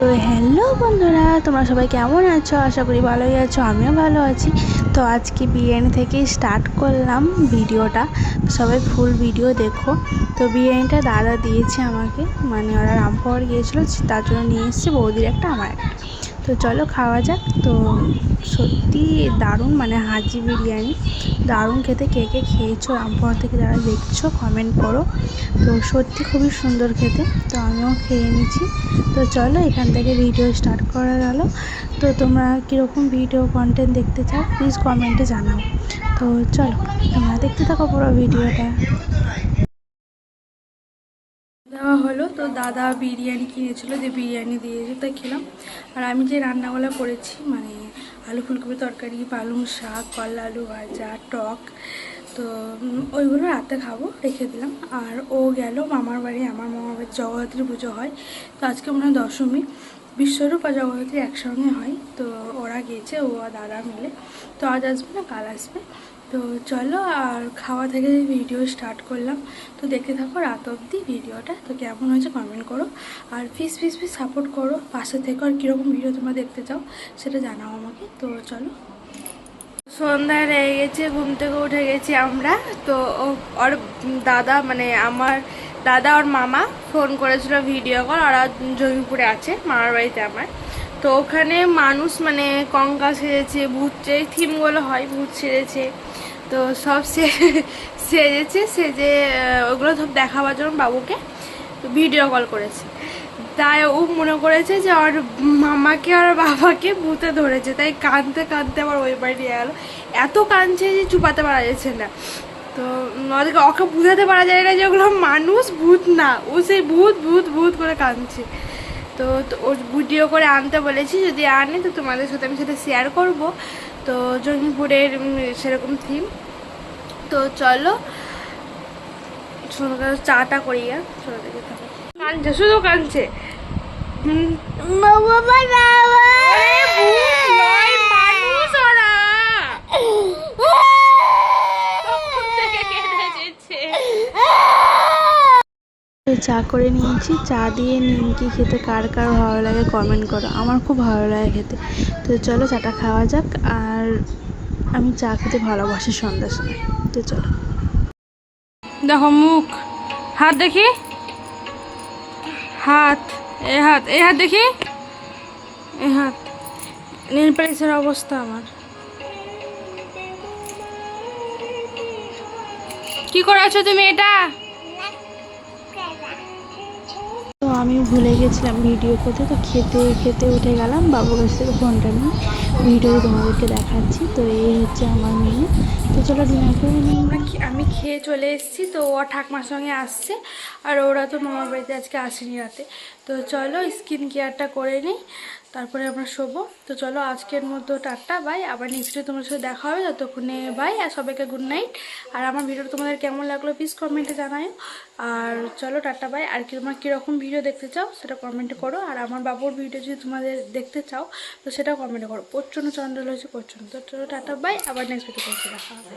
তো হ্যালো বন্ধুরা, তোমরা সবাই কেমন আছো? আশা করি ভালোই আছো, আমিও ভালো আছি। তো আজকে বিরিয়ানি থেকেই স্টার্ট করলাম ভিডিওটা। সবাই ফুল ভিডিও দেখো। তো বিরিয়ানিটা দাদা দিয়েছে আমাকে। মানে ওরা রামপুর গিয়েছিল, তার জন্য নিয়ে এসেছে, বৌদির একটা, আমার একটা। তো চলো খাওয়া যাক। তো সত্যি দারুণ মানে হাজি বিরিয়ানি। দারুণ খেতে কে কে খেয়েছো রামপুর থেকে যারা দেখছ কমেন্ট করো। তো সত্যি খুবই সুন্দর খেতে, তো আমিও খেয়ে নিচ্ছি। তো চলো এখান থেকে ভিডিও স্টার্ট করা গেল। তো তোমরা কীরকম ভিডিও কন্টেন্ট দেখতে চাও প্লিজ কমেন্টে জানাও। তো চলো তোমরা দেখতে থাকো পুরো ভিডিওটা দেওয়া হলো। তো দাদা বিরিয়ানি কিনেছিল, যে বিরিয়ানি দিয়েছে তাই খেলাম। আর আমি যে রান্নাগুলো করেছি মানে আলু ফুলকপি তরকারি, পালং শাক, কলা আলু ভাজা, টক, তো ওইগুলো রাতে খাব, রেখে দিলাম। আর ও গেল মামার বাড়ি, আমার মামার বাড়ি জগদ্ধাত্রী পুজো হয়। তো আজকে মনে হয় দশমী, বিশ্বরূপ আর জগদ্ধাত্রী একসঙ্গে হয়। তো ওরা গেছে, ও দাদা মিলে। তো আজ আসবে না, কাল আসবে। তো চলো আর খাওয়া থেকে ভিডিও স্টার্ট করলাম, তো দেখতে থাকো রাত অবধি ভিডিওটা তো কেমন হয়েছে কমেন্ট করো। আর ফিস ফিস ফিস সাপোর্ট করো। পাশে থেকে আর কীরকম ভিডিও তোমরা দেখতে চাও, সেটা জানাও আমাকে। তো চলো। সন্ধ্যা লেগে গেছে, ঘুম থেকে উঠে গেছি আমরা। তো ওর দাদা মানে আমার দাদা ওর মামা ফোন করেছিল ভিডিও কল ওরা জমিপুরে আছে, মামার বাড়িতে আমার। তো ওখানে মানুষ মানে কঙ্কা সেজেছে, ভূত যে থিমগুলো হয়, ভূত সেজেছে। তো সব সেজেছে, সেজে ওগুলো সব দেখাবার জন্য বাবুকে ভিডিও কল করেছে। তাই ও মনে করেছে যে ওর মামাকে আর বাবাকে ভূতে ধরেছে। তাই কাঁদতে কাঁদতে আবার ওই বাড়ি গেলো। এত কাঁদছে যে চুপাতে পারা যাচ্ছে না। তো ওদেরকে, ওকে বুঝাতে পারা যায় না যে ওগুলো মানুষ, ভূত না। ও সেই ভূত ভূত ভূত করে কাঁদছে। তো ওর ভিডিও করে আনতে বলেছি যদি আনে তো তোমাদের সাথে আমি সেটা শেয়ার করব। তো জঙ্গিপুরের সেরকম থিম তো চলো চাটা করিয়া দেখে থাকো কাঁদছে শুধু হুম, বাবা বাবা আরে ভূত নয়, মানুষ ওরা। তখন থেকে কেঁদে দিচ্ছে। তো চা করে নিয়েছি। চা দিয়ে নিমকি খেতে কার কার ভালো লাগে কমেন্ট করো। আমার খুব ভালো লাগে খেতে। তো চলো চাটা খাওয়া যাক। আর আমি চা খেতে ভালোবাসি সন্ধ্যার সময়। তো চলো। দেখো মুখ। হাত দেখি। হাত। এ হাত। এ হাত দেখি। এ হাত। নীল প্যারিসের অবস্থা আমার। কি করে আছো তুমি এটা? তো আমি ভুলে গেছিলাম ভিডিও করতে, তো খেতে খেতে উঠে গেলাম বাবুর কাছ থেকে ফোনটা নিয়ে। ভিডিও তোমাদেরকে দেখাচ্ছি। তো এই হচ্ছে আমার মেয়ে। তো চলো ডিনার করে নিই। আমি খেয়ে চলে এসেছি। তো ও ঠাকমার সঙ্গে আসছে। আর ওরা তো মামার বাড়িতে আজকে আসেনি রাতে। তো চলো স্কিন কেয়ারটা করে নিই। তারপরে আমরা শোবো। তো চলো আজকের মতো টাটা, বাই। আবার নেক্সট তোমার সাথে দেখা হবে। ততক্ষণে বাই। আর সবাইকে গুড নাইট আর আমার ভিডিওটা তোমাদের কেমন লাগল প্লিজ কমেন্টে জানাও আর চলো টাটা, বাই। আর কি তোমার কীরকম ভিডিও দেখতে চাও সেটা কমেন্টে করো। আর আমার বাবুর ভিডিও যদি তোমাদের দেখতে চাও, তো সেটা কমেন্টে করো। প্রচণ্ড চন্দ্র হয়েছে প্রচণ্ড তো টাটা বাই আবার নেক্সট ভিডিও দেখা হবে।